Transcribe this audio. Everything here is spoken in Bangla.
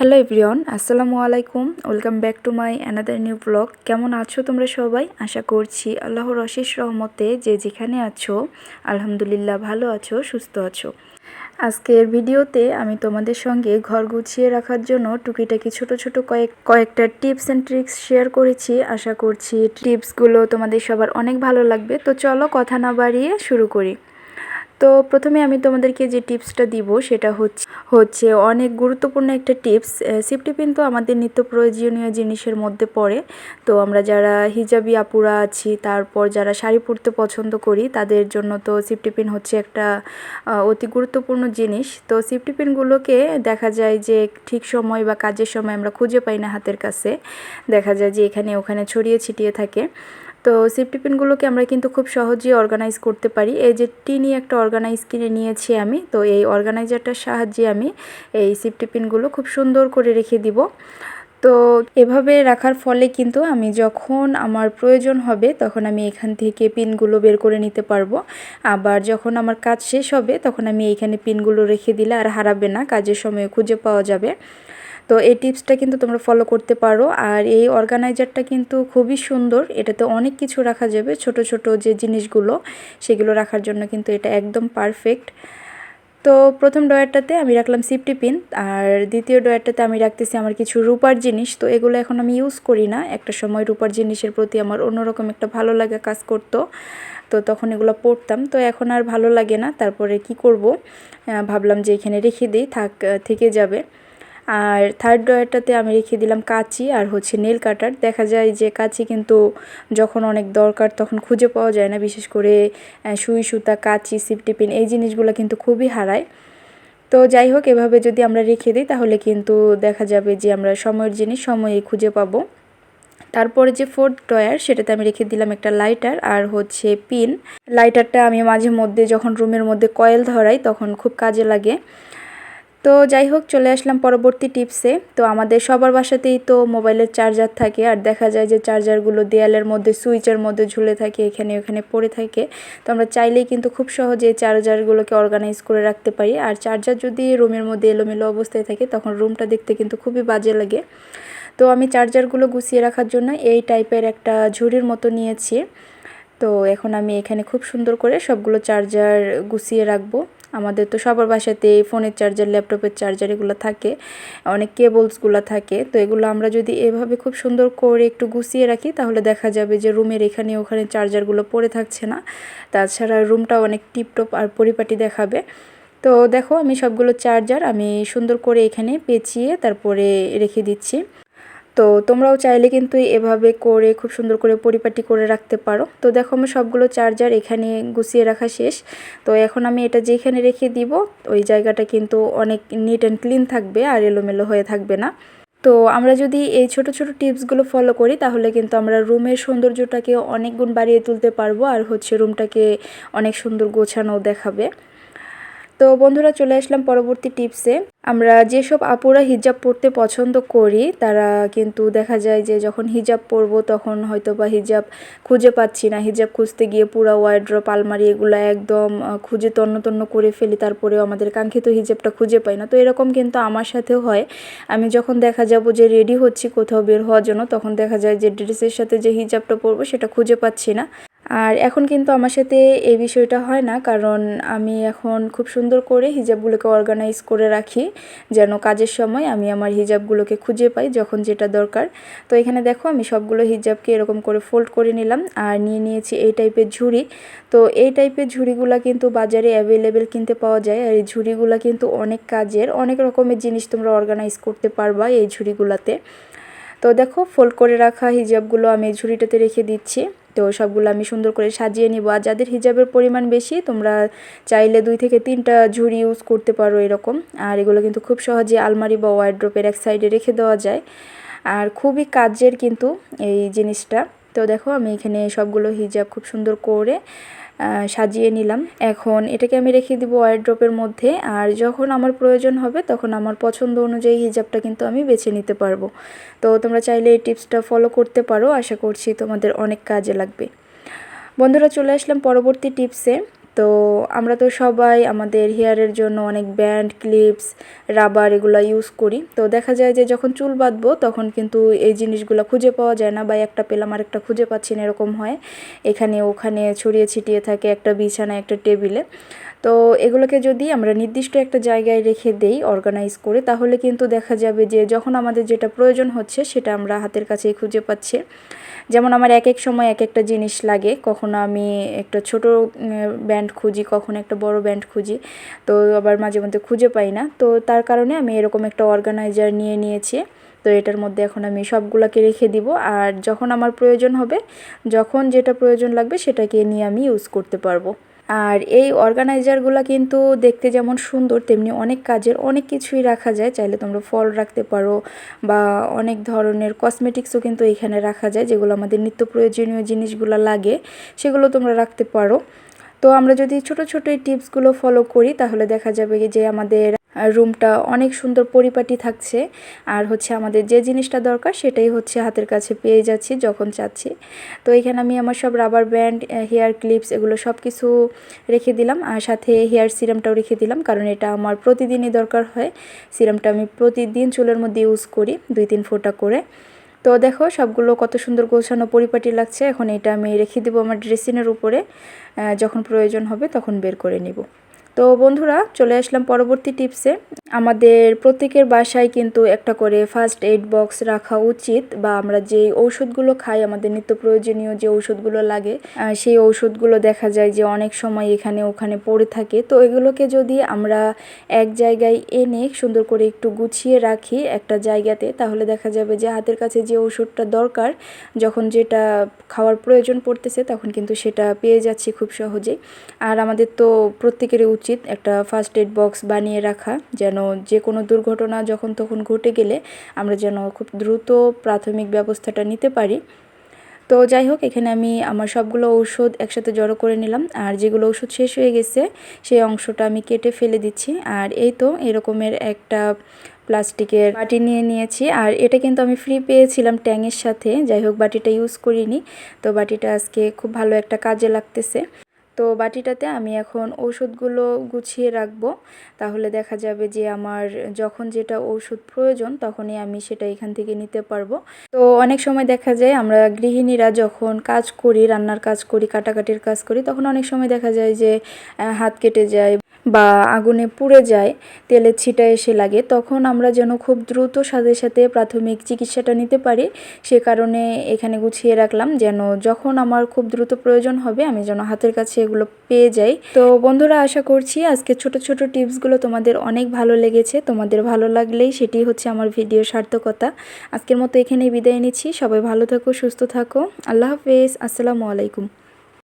হ্যালো এভরিওয়ান, আসসালামু আলাইকুম। Welcome back to my another new blog. কেমন আছো তোমরা সবাই? আশা করছি আল্লাহর অশেষ রহমতে যে যেখানে আছো, আলহামদুলিল্লাহ ভালো আছো, সুস্থ আছো। আজকের ভিডিওতে আমি তোমাদের সঙ্গে ঘর গুছিয়ে রাখার জন্য টুকিটাকি ছোট ছোট কয়েক কয়েকটা টিপস অ্যান্ড ট্রিক্স শেয়ার করেছি। আশা করছি টিপসগুলো তোমাদের সবার অনেক ভালো লাগবে। তো চলো কথা না বাড়িয়ে শুরু করি। তো প্রথমে আমি তোমাদেরকে যে টিপসটা দিব সেটা হচ্ছে হচ্ছে অনেক গুরুত্বপূর্ণ একটা টিপস সেফটি পিন তো আমাদের নিত্য প্রয়োজনীয় জিনিসের মধ্যে পড়ে। তো আমরা যারা হিজাবি আপুরা আছি, তারপর যারা শাড়ি পরতে পছন্দ করি, তাদের জন্য তো সেফটি পিন হচ্ছে একটা অতি গুরুত্বপূর্ণ জিনিস। তো সেফটি পিনগুলোকে দেখা যায় যে ঠিক সময় বা কাজের সময় আমরা খুঁজে পাই না হাতের কাছে। দেখা যায় যে এখানে ওখানে ছড়িয়ে ছিটিয়ে থাকে। তো সেফটি পিনগুলোকে আমরা কিন্তু খুব সহজেই অর্গানাইজ করতে পারি। এই যে টিনি একটা অর্গানাইজ কিনে নিয়েছি আমি, তো এই অর্গানাইজারটার সাহায্যে আমি এই সেফটি পিনগুলো খুব সুন্দর করে রেখে দিব। তো এভাবে রাখার ফলে কিন্তু আমি যখন আমার প্রয়োজন হবে, তখন আমি এখান থেকে পিনগুলো বের করে নিতে পারব। আবার যখন আমার কাজ শেষ হবে, তখন আমি এইখানে পিনগুলো রেখে দিলে আর হারাবে না, কাজের সময় খুঁজে পাওয়া যাবে। তো এই টিপসটা কিন্তু তোমরা ফলো করতে পারো। আর এই অর্গানাইজারটা কিন্তু খুবই সুন্দর। এটাতে অনেক কিছু রাখা যাবে। ছোট ছোট যে জিনিসগুলো, সেগুলো রাখার জন্য কিন্তু এটা একদম পারফেক্ট তো প্রথম ডয়ারটাতে আমি রাখলাম সিফটি পিন আর দ্বিতীয় ডয়ারটাতে আমি রাখতেছি আমার কিছু রূপার জিনিস। তো এগুলো এখন আমি ইউজ করি না। একটা সময় রূপার জিনিসের প্রতি আমার অন্যরকম একটা ভালো লাগা কাজ করতো। তো তখন এগুলো পড়তাম। তো এখন আর ভালো লাগে না। তারপরে কি করব? ভাবলাম যে এখানে রেখে দিই। থাক থেকে যাবে। আর থার্ড ড্রয়ারটাতে আমি রেখে দিলাম কাঁচি আর হচ্ছে নেল কাটার দেখা যায় যে কাঁচি কিন্তু যখন অনেক দরকার তখন খুঁজে পাওয়া যায় না, বিশেষ করে সুই, সুতা, কাঁচি সিফটি পিন এই জিনিসগুলো কিন্তু খুবই হারায়। তো যাই হোক, এভাবে যদি আমরা রেখে দিই তাহলে কিন্তু দেখা যাবে যে আমরা সময়ের জিনিস সময়ে খুঁজে পাবো। তারপরে যে ফোর্থ ড্রয়ার সেটাতে আমি রেখে দিলাম একটা লাইটার আর হচ্ছে পিন লাইটারটা আমি মাঝে মধ্যে যখন রুমের মধ্যে কয়েল ধরাই তখন খুব কাজে লাগে। তো যাই হোক, চলে আসলাম পরবর্তী টিপসে। তো আমাদের সবার বাসাতেই তো মোবাইলের চার্জার থাকে, আর দেখা যায় যে চার্জারগুলো দেয়ালের মধ্যে, সুইচের মধ্যে ঝুলে থাকে, এখানে ওখানে পড়ে থাকে। তো আমরা চাইলেই কিন্তু খুব সহজে চার্জারগুলোকে অর্গানাইজ করে রাখতে পারি। আর চার্জার যদি রুমের মধ্যে এলোমেলো অবস্থায় থাকে, তখন রুমটা দেখতে কিন্তু খুবই বাজে লাগে। তো আমি চার্জারগুলো গুছিয়ে রাখার জন্য এই টাইপের একটা ঝুড়ির মতো নিয়েছি। তো এখন আমি এখানে খুব সুন্দর করে সবগুলো চার্জার গুছিয়ে রাখব। আমাদের তো সবার বাসাতে ফোনের চার্জার ল্যাপটপের চার্জার এগুলো থাকে, অনেক কেবলসগুলো থাকে। তো এগুলো আমরা যদি এভাবে খুব সুন্দর করে একটু গুছিয়ে রাখি, তাহলে দেখা যাবে যে রুমের এখানে ওখানে চার্জারগুলো পড়ে থাকছে না। তাছাড়া রুমটা অনেক টিপটপ আর পরিপাটি দেখাবে। তো দেখো আমি সবগুলো চার্জার আমি সুন্দর করে এখানে পেঁচিয়ে তারপরে রেখে দিচ্ছি। তো তোমরাও চাইলে কিন্তু এভাবে করে খুব সুন্দর করে পরিপাটি করে রাখতে পারো। তো দেখো আমি সবগুলো চার্জার এখানে গুছিয়ে রাখা শেষ। তো এখন আমি এটা যেখানে রেখে দিব, ওই জায়গাটা কিন্তু অনেক নিট অ্যান্ড ক্লিন থাকবে আর এলোমেলো হয়ে থাকবে না। তো আমরা যদি এই ছোট ছোট টিপসগুলো ফলো করি, তাহলে কিন্তু আমরা রুমের সৌন্দর্যটাকে অনেক গুণ বাড়িয়ে তুলতে পারব আর হচ্ছে রুমটাকে অনেক সুন্দর গোছানো দেখাবে। তো বন্ধুরা চলে আসলাম পরবর্তী টিপসে। আমরা যেসব আপুরা হিজাব পরতে পছন্দ করি, তারা কিন্তু দেখা যায় যে যখন হিজাব পরবো তখন হয়তো বা হিজাব খুঁজে পাচ্ছি না। হিজাব খুঁজতে গিয়ে পুরো ওয়াইড্রপ আলমারি এগুলো একদম খুঁজে তন্ন তন্ন করে ফেলি, তারপরেও আমাদের কাঙ্ক্ষিত হিজাবটা খুঁজে পাই না। তো এরকম কিন্তু আমার সাথেও হয়। আমি যখন দেখা যাব যে রেডি হচ্ছি কোথাও বের হওয়ার জন্য, তখন দেখা যায় যে ড্রেসের সাথে যে হিজাবটা পরবো সেটা খুঁজে পাচ্ছি না। আর এখন কিন্তু আমার সাথে এই বিষয়টা হয় না, কারণ আমি এখন খুব সুন্দর করে হিজাবগুলোকে অর্গানাইজ করে রাখি, যেন কাজের সময় আমি আমার হিজাবগুলোকে খুঁজে পাই যখন যেটা দরকার। তো এখানে দেখো, আমি সবগুলো হিজাবকে এরকম করে ফোল্ড করে নিলাম আর নিয়ে নিয়েছি এই টাইপের ঝুড়ি। তো এই টাইপের ঝুড়িগুলো কিন্তু বাজারে অ্যাভেলেবেল কিনতে পাওয়া যায় আর এই ঝুড়িগুলো কিন্তু অনেক কাজের, অনেক রকমের জিনিস তোমরা অর্গানাইজ করতে পারবা এই ঝুড়িগুলোতে। তো দেখো ফোল্ড করে রাখা হিজাবগুলো আমি এই ঝুড়িটাতে রেখে দিচ্ছি। তো সবগুলো আমি সুন্দর করে সাজিয়ে নিব। আর যাদের হিজাবের পরিমাণ বেশি, তোমরা চাইলে দুই থেকে তিনটা ঝুড়ি ইউজ করতে পারো এরকম। আর এগুলো কিন্তু খুব সহজে আলমারি বা ওয়ার্ড্রোপের এক সাইডে রেখে দেওয়া যায়। আর খুবই কাজের কিন্তু এই জিনিসটা। তো দেখো আমি এখানে সবগুলো হিজাব খুব সুন্দর করে সাজিয়ে নিলাম। এখন এটাকে আমি রেখে দিব ওয়ারড্রপের মধ্যে, আর যখন আমার প্রয়োজন হবে তখন আমার পছন্দ অনুযায়ী হিজাবটা কিন্তু আমি বেছে নিতে পারব। তো তোমরা চাইলে এই টিপসটা ফলো করতে পারো, আশা করছি তোমাদের অনেক কাজে লাগবে। বন্ধুরা চলে আসলাম পরবর্তী টিপসে। তো আমরা তো সবাই আমাদের হেয়ারের জন্য অনেক ব্যান্ড ক্লিপস রাবার এগুলো ইউজ করি। তো দেখা যায় যে যখন চুল বাঁধবো তখন কিন্তু এই জিনিসগুলো খুঁজে পাওয়া যায় না বা একটা পেলাম আর একটা খুঁজে পাচ্ছি না এরকম হয়। এখানে ওখানে ছড়িয়ে ছিটিয়ে থাকে একটা বিছানা একটা টেবিলে। তো এগুলোকে যদি আমরা নির্দিষ্ট একটা জায়গায় রেখে দেই অর্গানাইজ করে, তাহলে কিন্তু দেখা যাবে যে যখন আমাদের যেটা প্রয়োজন হচ্ছে সেটা আমরা হাতের কাছেই খুঁজে পাচ্ছি। যেমন আমার এক এক সময় এক একটা জিনিস লাগে, কখনো আমি একটা ছোট ব্যান্ড খুঁজি, কখনো একটা বড় ব্যান্ড খুঁজি, তো আবার মাঝে মধ্যে খুঁজে পাই না। তো তার কারণে আমি এরকম একটা অর্গানাইজার নিয়ে নিয়েছি, তো এটার মধ্যে এখন আমি সবগুলোকে রেখে দিব। আর যখন আমার প্রয়োজন হবে, যখন যেটা প্রয়োজন লাগবে সেটাকে নিয়ে আমি ইউজ করতে পারব। আর এই অর্গানাইজারগুলো কিন্তু দেখতে যেমন সুন্দর, তেমনি অনেক কাজের অনেক কিছুই রাখা যায়। চাইলে তোমরা ফল রাখতে পারো বা অনেক ধরনের কসমেটিক্সও কিন্তু এখানে রাখা যায়, যেগুলো আমাদের নিত্য প্রয়োজনীয় জিনিসগুলো লাগে, সেগুলো তোমরা রাখতে পারো। তো আমরা যদি ছোট ছোট এই টিপসগুলো ফলো করি, তাহলে দেখা যাবে যে আমাদের রুমটা অনেক সুন্দর পরিপাটি থাকছে। আর হচ্ছে আমাদের যে জিনিসটা দরকার সেটাই হচ্ছে হাতের কাছে পেয়ে যাচ্ছি যখন চাচ্ছি। তো এখানে আমি আমার সব রাবার ব্যান্ড হেয়ার ক্লিপস এগুলো সব কিছু রেখে দিলাম। আর সাথে হেয়ার সিরামটাও রেখে দিলাম কারণ এটা আমার প্রতিদিনই দরকার হয়। সিরামটা আমি প্রতিদিন চুলের মধ্যে ইউজ করি দুই তিন ফোঁটা করে। তো দেখো সবগুলো কত সুন্দর গোছানো পরিপাটি লাগছে। এখন এটা আমি রেখে দেবো আমার ড্রেসিনের উপরে। যখন প্রয়োজন হবে তখন বের করে নিব। তো বন্ধুরা, চলে আসলাম পরবর্তী টিপসে আমাদের প্রত্যেকের বাসায় কিন্তু একটা করে ফার্স্ট এইড বক্স রাখা উচিত বা আমরা যে ঔষধগুলো খাই, আমাদের নিত্য প্রয়োজনীয় যে ঔষধগুলো লাগে সেই ঔষধগুলো দেখা যায় যে অনেক সময় এখানে ওখানে পড়ে থাকে। তো এগুলোকে যদি আমরা এক জায়গায় এনে সুন্দর করে একটু গুছিয়ে রাখি একটা জায়গাতে, তাহলে দেখা যাবে যে হাতের কাছে যে ওষুধটা দরকার, যখন যেটা খাওয়ার প্রয়োজন পড়তেছে, তখন কিন্তু সেটা পেয়ে যাচ্ছি খুব সহজেই। আর আমাদের তো প্রত্যেকেরই উচিত একটা ফার্স্ট এড বক্স বানিয়ে রাখা, যেন যে কোনো দুর্ঘটনা যখন তখন ঘটে গেলে আমরা যেন খুব দ্রুত প্রাথমিক ব্যবস্থাটা নিতে পারি। তো যাই হোক, এখানে আমি আমার সবগুলো ঔষধ একসাথে জড়ো করে নিলাম, আর যেগুলো ওষুধ শেষ হয়ে গেছে, সেই অংশটা আমি কেটে ফেলে দিচ্ছি। আর এই তো এরকমের একটা প্লাস্টিকের বাটি নিয়ে নিয়েছি, আর এটা কিন্তু আমি ফ্রি পেয়েছিলাম ট্যাংয়ের সাথে, যাই হোক বাটিটা ইউজ করিনি। তো বাটিটা আজকে খুব ভালো একটা কাজে লাগতেছে। তো বাটিটাতে আমি এখন ওষুধগুলো গুছিয়ে রাখব। তাহলে দেখা যাবে যে আমার যখন যেটা ওষুধ প্রয়োজন তখনই আমি সেটা এখান থেকে নিতে পারব। তো অনেক সময় দেখা যায় আমরা গৃহিণীরা যখন কাজ করি, রান্নার কাজ করি, কাটাকাটির কাজ করি, তখন অনেক সময় দেখা যায় যে হাত কেটে যায়। বা আগুনে পুড়ে যায় তেলের ছিটা এসে লাগে, তখন আমরা যেন খুব দ্রুত সাথে সাথে প্রাথমিক চিকিৎসাটা নিতে পারি। সে কারণে এখানে গুছিয়ে রাখলাম যেন যখন আমার খুব দ্রুত প্রয়োজন হবে, আমি যেন হাতের কাছে এগুলো পেয়ে যাই। তো বন্ধুরা, আশা করছি আজকে ছোট ছোট টিপসগুলো তোমাদের অনেক ভালো লেগেছে। তোমাদের ভালো লাগলেই সেটি হচ্ছে আমার ভিডিও সার্থকতা। আজকের মতো এখানেই বিদায় নিচ্ছি। সবাই ভালো থাকো, সুস্থ থাকো। আল্লাহ হাফেজ। আসসালামু আলাইকুম।